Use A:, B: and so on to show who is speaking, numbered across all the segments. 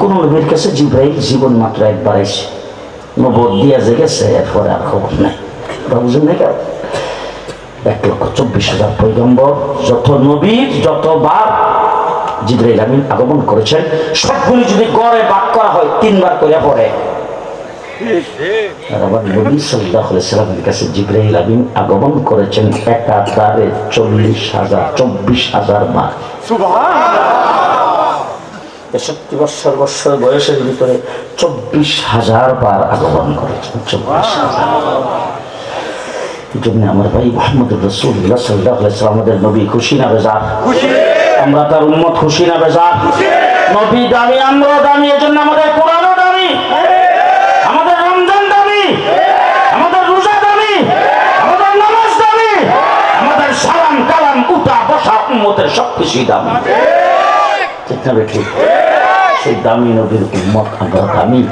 A: কোন নবীর কাছে জিব্রাইল জীবন মাত্র একবার এসে নবদ দিয়া যে গেছে এরপরে আর খবর নাই। বুঝেন না কেন এক লক্ষ চব্বিশ হাজার পৈগম্বর যত নবীর যতবার জিব্রাইল আমিন আগমন করেছেন, সবগুলি যদি গড়ে বাক করা হয়, তিনবার করে পড়ে। আবার নবী চল্লিশ হাজার, চব্বিশ হাজার বার। তেষট্টি বৎসর বৎসর বয়সের ভিতরে চব্বিশ হাজার বার আগমন করেছেন চব্বিশ হাজার এই জন্য আমার ভাই মোহাম্মদ রসুল্লাহ সাল্লাহ আমাদের নবী খুশি না বেজার? আমরা তার উম্মত খুশি না বেজার? নবী দামি আমরা দামি এই জন্য আমাদের কোরআনও দামি। আমাদের রমজান দামি। আমাদের রোজা দামি। আমাদের নামাজ দামি। আমাদের সালাম কালাম উঠা বসা উম্মতের সব কিছুই দামি। ঠিক। না বেঠিক সেই দামি নবীর উম্মত আমরা দামি।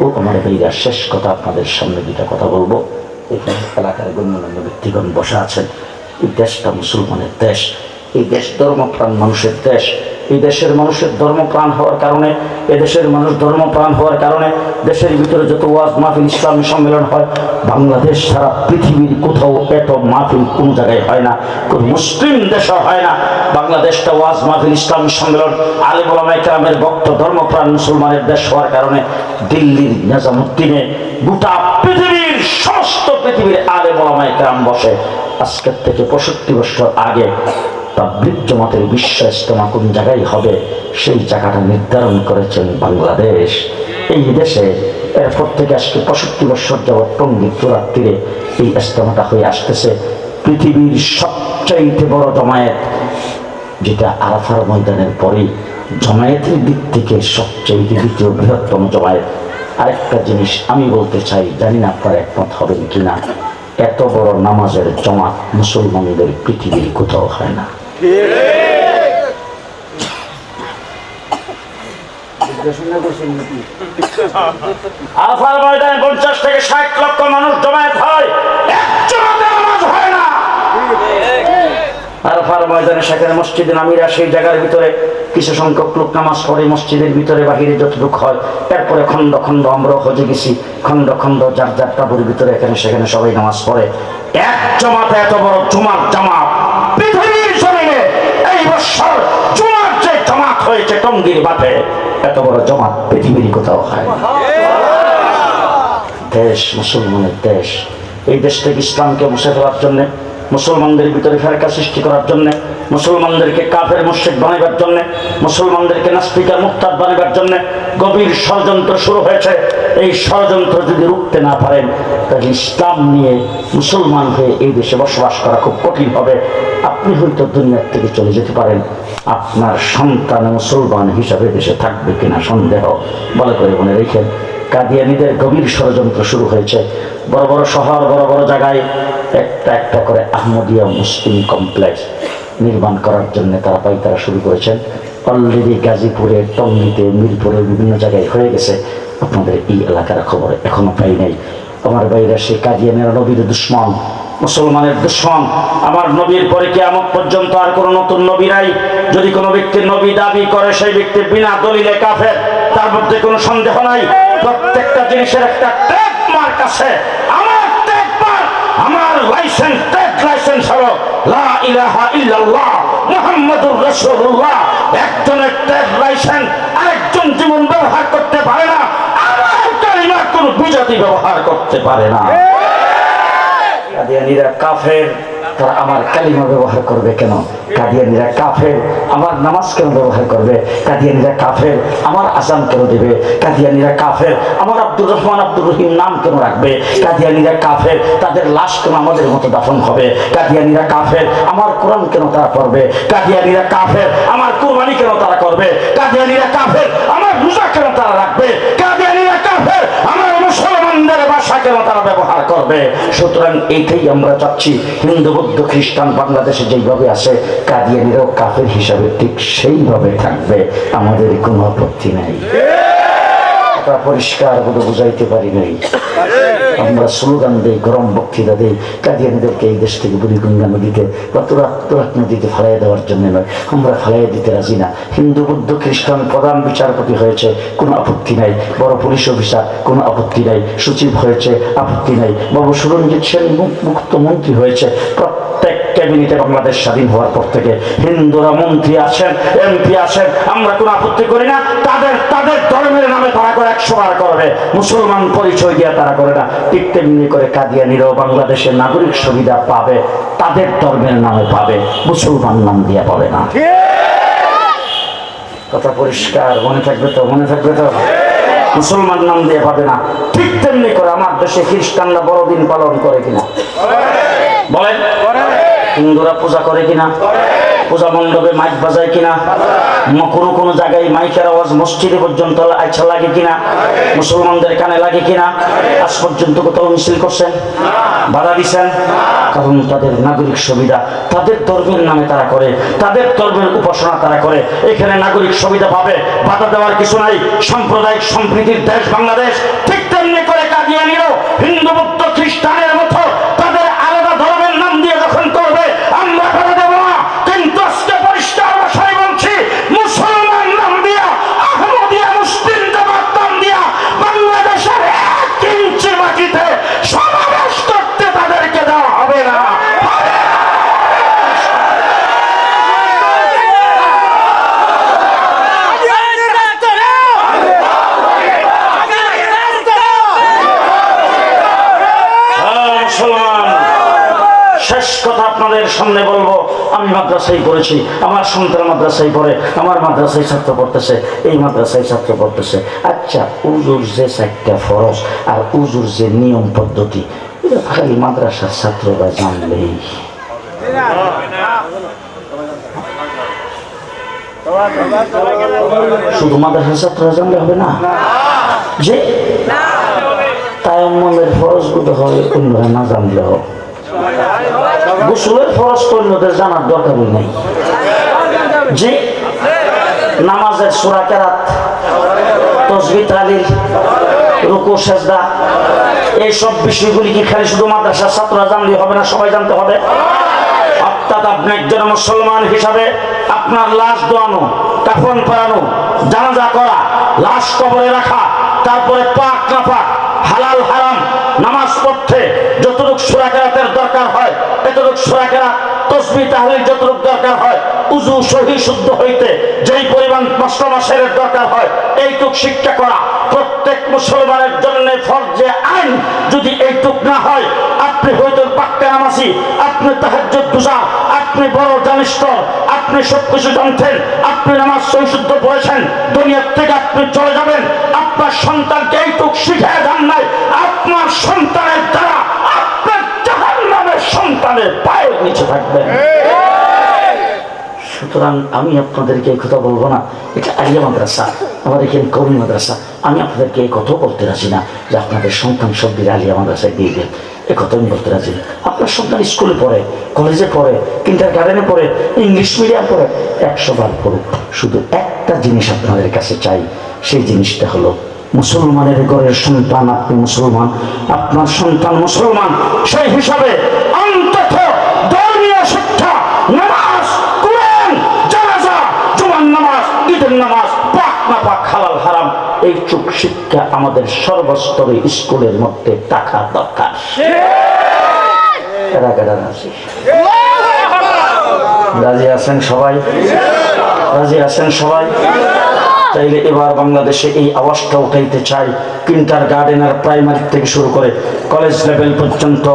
A: ও আমার ভাইরা, শেষ কথা আপনাদের সামনে দুটা কথা বলব। এখানে এলাকার গণ্যমান্য ব্যক্তিগণ বসা আছেন। এই দেশটা মুসলমানের দেশ, এই দেশ ধর্মপ্রাণ মানুষের দেশ। এই দেশের মানুষের ধর্মপ্রাণ হওয়ার কারণে এ দেশের মানুষ ধর্মপ্রাণ হওয়ার কারণে দেশের ভিতরে যত ওয়াজ মাহফিল, ইসলামী সম্মেলন হয়, বাংলাদেশ সারা পৃথিবীর কোথাও এত মাহফিল কোনো জায়গায় হয় না, কোন মুসলিম দেশে হয় না। বাংলাদেশটা ওয়াজ মাহফিল, ইসলামী সম্মেলন, আলিম ওলামায়ে কেরামের ভক্ত, ধর্মপ্রাণ মুসলমানের দেশ হওয়ার কারণে দিল্লির নিজামুদ্দিনে গোটা পৃথিবীর সমস্ত পৃথিবীর আলেম ওলামায়ে কেরাম বসে। আজকের থেকে পঁয়ষট্টি বছর আগে পাবলিক জমাতের বিশ্ব ইজতেমা কোন জায়গায় হবে? সেই জায়গাটা নির্ধারণ করেছেন বাংলাদেশ। এই দেশে এরপর থেকে আজকে পঁয়ষট্টি বছর যাবৎ টঙ্গী চূড়াত্তীরে এই ইজতেমাটা হয়ে আসতেছে। পৃথিবীর সবচাইতে বড় জমায়েত, যেটা আরাফার ময়দানের পরেই জমায়েতের দিক থেকে সবচেয়ে দ্বিতীয় বৃহত্তম জমায়েত। আরেকটা জিনিস আমি বলতে চাই, জানি না আপনারা একমত হবেন কিনা। এত বড় নামাজের জমাত মুসলমানদের পৃথিবীর কোথাও হয় না। ময়দানে পঞ্চাশ থেকে ষাট লক্ষ মানুষ জমায়েত হয়। ময়দানে সেখানে জায়গার ভিতরে কিছু সংখ্যক লোক নামাজ পড়ে, মসজিদের ভিতরে বাহিরে যতটুকু হয় এরপরে খণ্ড খণ্ড আমরা হজে গেছি, খণ্ড খণ্ড, যার যার টাবুর ভিতরে এখানে সেখানে সবাই নামাজ পড়ে। এক জমাতে এত বড় জুমার জামাত দেশ এই দেশ থেকে ইসলামকে জন্যে, মুসলমানদের ভিতরে ফেরকা সৃষ্টি করার জন্যে, মুসলমানদেরকে কাফের মুর্শিদ বানাবার জন্যে, মুসলমানদেরকে নাস্তিকার মুক্তার বানাবার জন্যে গভীর ষড়যন্ত্র শুরু হয়েছে। এই ষড়যন্ত্র যদি রুখতে না পারেন, তাহলে ইসলাম নিয়ে মুসলমান হয়ে এই দেশে বসবাস করা খুব কঠিন হবে। আপনি হয়তো দুনিয়ার থেকে চলে যেতে পারেন। আপনার সন্তান মুসলমান হিসাবে দেশে থাকবে কিনা সন্দেহ। বলে করে মনে রেখেন, কাদিয়ানিদের গভীর ষড়যন্ত্র শুরু হয়েছে। বড় বড় শহর, বড় বড় জায়গায় একটা একটা করে আহমদিয়া মুসলিম কমপ্লেক্স নির্মাণ করার জন্য তারা পাইতারা শুরু করেছেন। অলরেডি গাজীপুরে টঙ্গিতে মিরপুরে বিভিন্ন জায়গায় হয়ে গেছে। আপনাদের এই এলাকার খবর এখনও পাই নাই। আমার বাইরে সে কাদিয়ানের নবীর দুশ্মন, মুসলমানের দুশ্মন। আমার নবীর পরে কি কেমন পর্যন্ত আর কোনো নতুন নবী নাই। যদি কোনো ব্যক্তির নবী দাবি করে, সেই ব্যক্তি বিনা দলিলে কাফের, তার মধ্যে কোনো সন্দেহ নাই। প্রত্যেকটা জিনিসের একটা মার্ক আছে। আমার আমার লাইসেন্স ট্রেড লাইসেন্স হলো লা ইলাহা ইল্লাল্লাহ মুহাম্মাদুর রাসূলুল্লাহ। একজনের ট্যাগ লাইসেন্স আরেকজন জীবন ব্যবহার করতে পারে না আমার কালিমা কোন বিজাতি ব্যবহার করতে পারে না। কাদিয়ানিরা কাফের। তারা আমার কালিমা ব্যবহার করবে কেন? কাদিয়ানিরা কাফের, আমার নামাজ কেন ব্যবহার করবে? কাদিয়ানিরা কাফের, আমার আজান কেন দেবে? কাদিয়ানিরা কাফের, আমার আব্দুর রহমান, আব্দুর রহিম নাম কেন রাখবে? কাদিয়ানিরা কাফের, তাদের লাশ কেন আমাদের মতো দাফন হবে? কাদিয়ানিরা কাফের, আমার কোরআন কেন তারা পড়বে? কাদিয়ানিরা কাফের, আমার কোরবানি কেন তারা করবে? কাদিয়ানিরা কাফের, আমার রোজা কেন তারা রাখবে? আমার মুসলমানদের ভাষা কেন তারা ব্যবহার করবে। সুতরাং এইটাই আমরা চাচ্ছি, হিন্দু, বৌদ্ধ, খ্রিস্টান, বাংলাদেশে যেইভাবে আছে, কাদিয়ানিরাও কাফের হিসাবে ঠিক সেইভাবে থাকবে। আমাদের কোনো আপত্তি নাই। কথা পরিষ্কার বলে বুঝাইতে পারি নাই। আমরা স্লোগান দিই, গরম বক্তৃতা দিই। কাদিয়ানিদেরকে এই দেশ থেকে বুড়িগঙ্গা নদীতে বা তুরাক তুরাক নদীতে ফেলাই দেওয়ার জন্য নয়। আমরা ফেলাই দিতে রাজি না। হিন্দু, বৌদ্ধ, খ্রিস্টান প্রধান বিচারপতি হয়েছে, কোনো আপত্তি নাই। বড় পুলিশ অফিসার, কোনো আপত্তি নাই। সচিব হয়েছে, আপত্তি নাই। বাবু সুরঞ্জিত সেন মুক- মুক্তমন্ত্রী হয়েছে। প্রত্যেক ক্যাবিনেটে বাংলাদেশ স্বাধীন হওয়ার পর থেকে হিন্দুরা মন্ত্রী আছেন, এমপি আছেন। আমরা কোনো আপত্তি করি না। তাদের তাদের ধর্মের নামে তারা করে একশো বার করবে মুসলমান পরিচয় দিয়ে তারা করে না। ঠিক তেমনি করে কাদিয়ানিরাও বাংলাদেশের নাগরিক সুবিধা পাবে, তাদের ধর্মের নামে পাবে, মুসলমান নাম দিয়ে পাবে না। কথা পরিষ্কার, মনে থাকবে তো, মনে থাকবে তো? মুসলমান নাম দিয়ে পাবে না। ঠিক তেমনি করে আমার দেশে খ্রিস্টানরা বড়দিন পালন করে কিনা। বলেন। হিন্দুরা পূজা করে কিনা? পূজা মণ্ডপে মাইক বাজায় কিনা? কোনো কোনো জায়গায় মাইকের আওয়াজ মসজিদে পর্যন্ত আচ্ছা লাগে কিনা? মুসলমানদের কানে লাগে কিনা? আজ পর্যন্ত কোথাও মিছিল করছেন? বাধা দিছেন? কারণ তাদের নাগরিক সুবিধা তাদের ধর্মের নামে তারা করে তাদের ধর্মের উপাসনা তারা করে। এখানে নাগরিক সুবিধা পাবে বাধা দেওয়ার কিছু নাই। সাম্প্রদায়িক সম্প্রীতির দেশ বাংলাদেশ ঠিক তেমনি করে কাদিয়ানিরও হিন্দু বৌদ্ধ খ্রিস্টানের মতো তাদের আলাদা ধর্মের নাম দিয়ে যখন করবে আমরা বাধা দেব না কিন্তু আজকে পরিষ্কার ভাষায় বলছি মুসলমান নাম দিয়া আহমদিয়া মুসলিম জামাত নাম দিয়া বাংলাদেশের এক ইঞ্চি মাটিতে সমাবেশ করতে তাদেরকে দেওয়া হবে না হ্যাঁ, মুসলমান শেষ কথা আপনাদের সামনে বলব আমি মাদ্রাসায় পড়েছি, আমার সন্তান মাদ্রাসায় পড়ে, আমার মাদ্রাসায় ছাত্র পড়তেছে, এই মাদ্রাসায় ছাত্র পড়তেছে। আচ্ছা উজুর যে চারটা ফরজ আর উজুর যে নিয়ম পদ্ধতি এটা খালি মাদ্রাসার ছাত্ররা জানলেই। শুধু মাদ্রাসার ছাত্ররা জানলে হবে না? যে? তাই তায়াম্মমের ফরজগুলো হয় অন্যরা না জানলেও। গোসলের ফরজ তো জানার দরকারই নেই। যে নামাজের সুরা কেরাত রুকু, সেজদা, এইসব বিষয়গুলি কি খালি শুধু মাদ্রাসার ছাত্ররা জানলে হবে না, সবাই জানতে হবে? অর্থাৎ আপনি একজন মুসলমান হিসাবে আপনার লাশ দোয়ানো কাফন পরানো, জানাজা করা, লাশ কবরে রাখা, তারপরে পাক না পাক, হালাল হারাম নামাজ পড়তে যতটুক সুরাকেরাতের দরকার হয় এতটুক তসবি তাহলে যতটুক দরকার হয়, উজু সহি শুদ্ধ হইতে, যেই পরিমাণ মাসের দরকার হয়, এইটুক শিক্ষা করা। প্রত্যেক মুসলমানের জন্য ফরজে আইন যদি এইটুক না হয়, আপনি হয়তো পাক্কা নামাজি, আপনি তাহাজ্জুদ দুজা আপনি বড় জানিষ্ঠ আপনি সব কিছু জানতেন, আপনি নামাজ সহিশুদ্ধ পড়েছেন, দুনিয়ার থেকে আপনি চলে যাবেন, আপনার সন্তানকে এইটুক শিখে যান নাই, আপনার সন্তানের দ্বারা আপনার জাহান নামের সন্তানের নিচে থাকবেন সুতরাং আমি আপনাদেরকে এই কথা বলব না। এটা আলিয়া মাদ্রাসা, আমার এখানে কবি মাদ্রাসা। আমি আপনাদেরকে এই কথা বলতে রাজি না যে আপনাদের সন্তান সব দিলে আলিয়া মাদ্রাসায় দিয়ে দেন। এ কথা আমি বলতে রাজি না। আপনার সন্তান স্কুলে পড়ে, কলেজে পড়ে কিন্টার গার্ডেনে পড়ে, ইংলিশ মিডিয়াম পড়ে, একশো বার পড়ুক। শুধু একটা জিনিস আপনাদের কাছে চাই, সেই জিনিসটা হলো মুসলমানের ঘরের সন্তান আপনি মুসলমান, আপনার সন্তান মুসলমান, সেই হিসাবে অন্তত ধর্মীয় শিক্ষা নামাজ কোরআন জানাজা জুমার নামাজ ঈদের নামাজ পাক না পাক হালাল হারাম এই চুপ শিক্ষা আমাদের সর্বস্তরে স্কুলের মধ্যে থাকা দরকার। কারা কারা রাজি আছেন সবাই? রাজি আছেন সবাই? তাইলে এবার বাংলাদেশে এই আওয়াজটা উঠাইতে চাই। কিন্টার গার্ডেন আর প্রাইমারি থেকে শুরু করে কলেজ লেভেল পর্যন্ত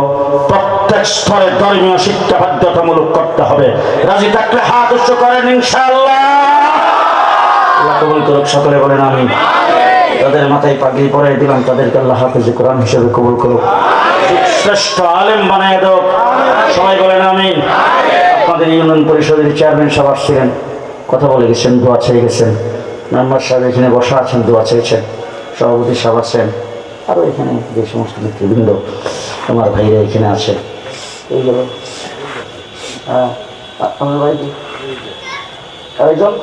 A: প্রত্যেক স্তরে ধর্মীয় শিক্ষা বাধ্যতামূলক করতে হবে। রাজি থাকলে হাত উচ্চ করেন ইনশাআল্লাহ। আল্লাহ কবুল করুক সকলে বলেন আমি তাদের মাথায় পাগড়ি পরাই দিলাম তাদেরকে আল্লাহ হাফেজ কোরআন হিসেবে কবুল করুক। শ্রেষ্ঠ আলেম বানায় দেব সবাই বলেন আমি আপনাদের ইউনিয়ন পরিষদের চেয়ারম্যান সাহেব আসছিলেন। কথা বলে গেছেন দোয়া চেয়ে গেছেন। মেম্বার সাহেব এখানে বসা আছেন দোয়া চেয়েছেন। সভাপতি সাহেব আছেন। আরও এখানে যে সমস্ত নেতৃবৃন্দ আমার ভাইরা এখানে আছে। এইগুলো। হ্যাঁ আমার কি? আরেকজন?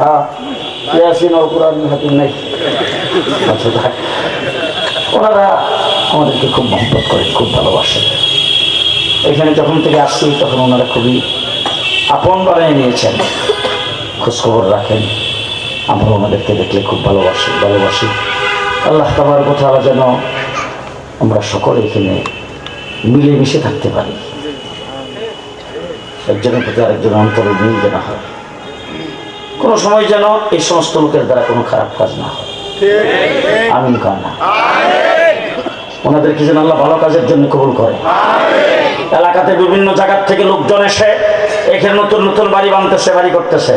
A: হ্যাঁ আচ্ছা। ওনারা আমাদেরকে খুব মহব্বত করেন, খুব ভালোবাসেন। এখানে যখন থেকে আসছি, তখন ওনারা খুবই আপন বানিয়ে নিয়েছেন। খোঁজখবর রাখেন। আমরা ওনাদেরকে দেখলে খুব ভালোবাসি ভালোবাসি। আল্লাহ তাবার কথা যেন আমরা সকলে এখানে মিলেমিশে থাকতে পারি। একজনের প্রতি আরেকজনের অন্তরে মিল যেন হয়। কোনো সময় যেন এই সমস্ত লোকের দ্বারা কোনো খারাপ কাজ না হয়। আমিন ওনাদেরকে যেন আল্লাহ ভালো কাজের জন্য কবুল করে। এলাকাতে বিভিন্ন জায়গার থেকে লোকজন এসে এখানে নতুন নতুন বাড়ি বানতেছে, বাড়ি করতেছে।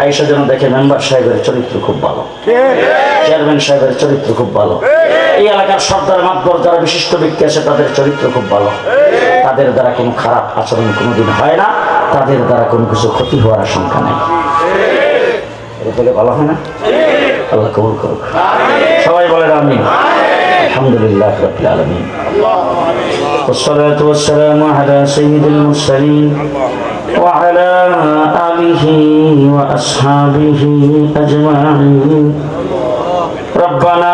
A: আইসা যেন দেখে মেম্বার সাহেবের চরিত্র খুব ভালো। চেয়ারম্যান সাহেবের চরিত্র খুব ভালো। এই এলাকার সর্দার মাতবর যারা বিশিষ্ট ব্যক্তি আছে তাদের চরিত্র খুব ভালো তাদের দ্বারা কোনো খারাপ আচরণ কোনোদিন হয় না তাদের দ্বারা কোনো কিছু ক্ষতি হওয়ার আশঙ্কা নেই বলে ভালো হয় না আল্লাহ কবুল করুক সবাই বলেন আমি আলহামদুলিল্লাহ রবিল আলমিন والصلاة والسلام على سيد المرسلين وعلى آله وأصحابه أجمعين ربنا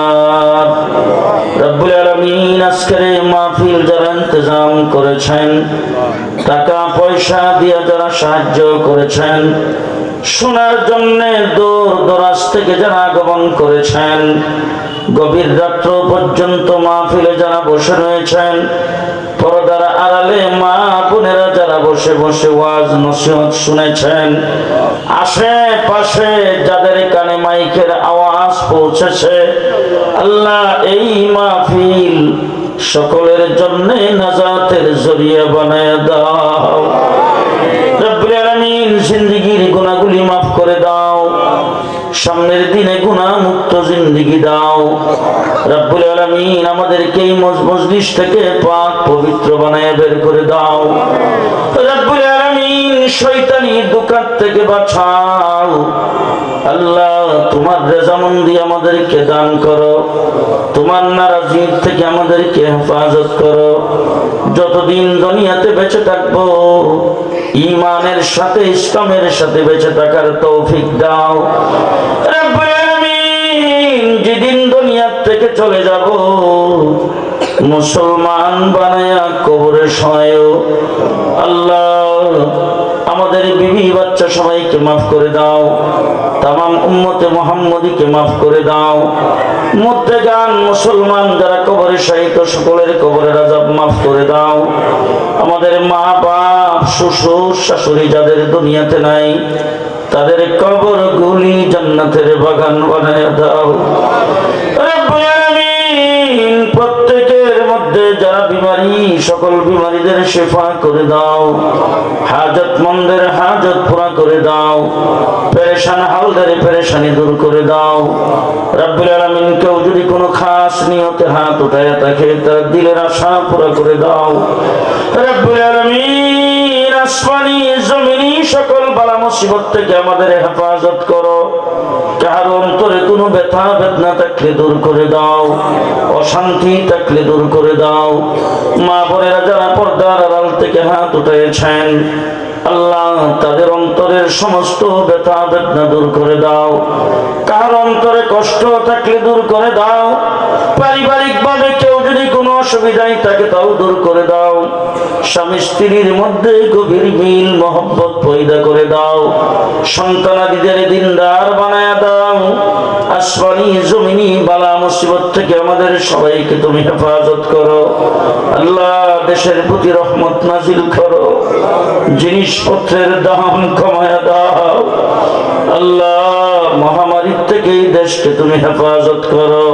A: মাহফিল যারা ইন্তজাম করেছেন। টাকা, পয়সা দিয়ে যারা সাহায্য করেছেন, শোনার জন্য দূর দরাজ থেকে যারা আগমন করেছেন, গভীর রাত্র পর্যন্ত মাহফিলে যারা বসে রয়েছেন, পরদার আড়ালে মা বোনেরা যারা বসে বসে ওয়াজ, নসিহত শুনেছেন, আশেপাশে যাদের কানে মাইকের আওয়াজ পৌঁছেছে, আল্লাহ এই মাহফিল সকলের জন্য নাজাতের জরিয়া বানায় দাও। করে দাও। সামনের দিনে গুনাহ মুক্ত জিন্দেগি দাও। রব্বুল আলামিন আমাদেরকে এই মজ- মজলিস থেকে পাক পবিত্র বানায় বের করে দাও। রব্বুল আলামিন শয়তানি দোকান থেকে বাঁচাও। আল্লাহ, তোমার রেজামন্দি আমাদেরকে দান করো। তোমার নারাজির থেকে আমাদেরকে হেফাজত করো। যতদিন দুনিয়াতে বেঁচে থাকব ইমানের সাথে, ইসলামের সাথে বেঁচে থাকার তৌফিক দাও। যেদিন দুনিয়ার থেকে চলে যাব, মুসলমান বানায়া কবরে শয় আল্লাহ আমাদের বিবি বাচ্চা সবাইকে মাফ করে দাও। তামাম উম্মতে মোহাম্মদীকে মাফ করে দাও। মধ্যে গান মুসলমান যারা কবরে শাহিত সকলের কবরের আজাব মাফ করে দাও। আমাদের মা বাপ শ্বশুর, শাশুড়ি যাদের দুনিয়াতে নাই, তাদের কবর গুলি জান্নাতের বাগান বানায় দাও। বিমারি, সকল বিমারীদের শেফা করে দাও। হাজত মন্দের হাজত পুরা করে দাও। পেরেশান হালদের পেরেশানি দূর করে দাও। রব্বুল আলামিন কেউ যদি কোনো খাস নিয়তে হাত উঠায় তাকে তার দিলের আশা পুরা করে দাও। রব্বুল আলামিন আসমানি, জমিনি, সকল বালা মুসিবত থেকে আমাদের হেফাজত করো। যাহার অন্তরে কোনো ব্যথা, বেদনা থাকলে দূর করে দাও। অশান্তি থাকলে দূর করে দাও। মা বোনেরা যারা পর্দার আড়াল থেকে হাত উঠেছেন, আল্লাহ তাদের অন্তরের সমস্ত ব্যথা, বেদনা দূর করে দাও। কার অন্তরে কষ্ট থাকলে দূর করে দাও? পারিবারিক অসুবিধায় থাকে তাও দূর করে দাও। স্বামী স্ত্রীর মধ্যে গভীর মিল, মহব্বত পয়দা করে দাও। সন্তানাদিদের দিনদার বানায় দাও। আসমানি, জমিনি, বালা মুসিবত থেকে আমাদের সবাইকে তুমি হেফাজত করো। আল্লাহ, দেশের প্রতি রহমত নাজিল করো। জিনিসপত্রের দাম কমায় দাও। আল্লাহ, মহামারীর থেকে এই দেশকে তুমি হেফাজত করো।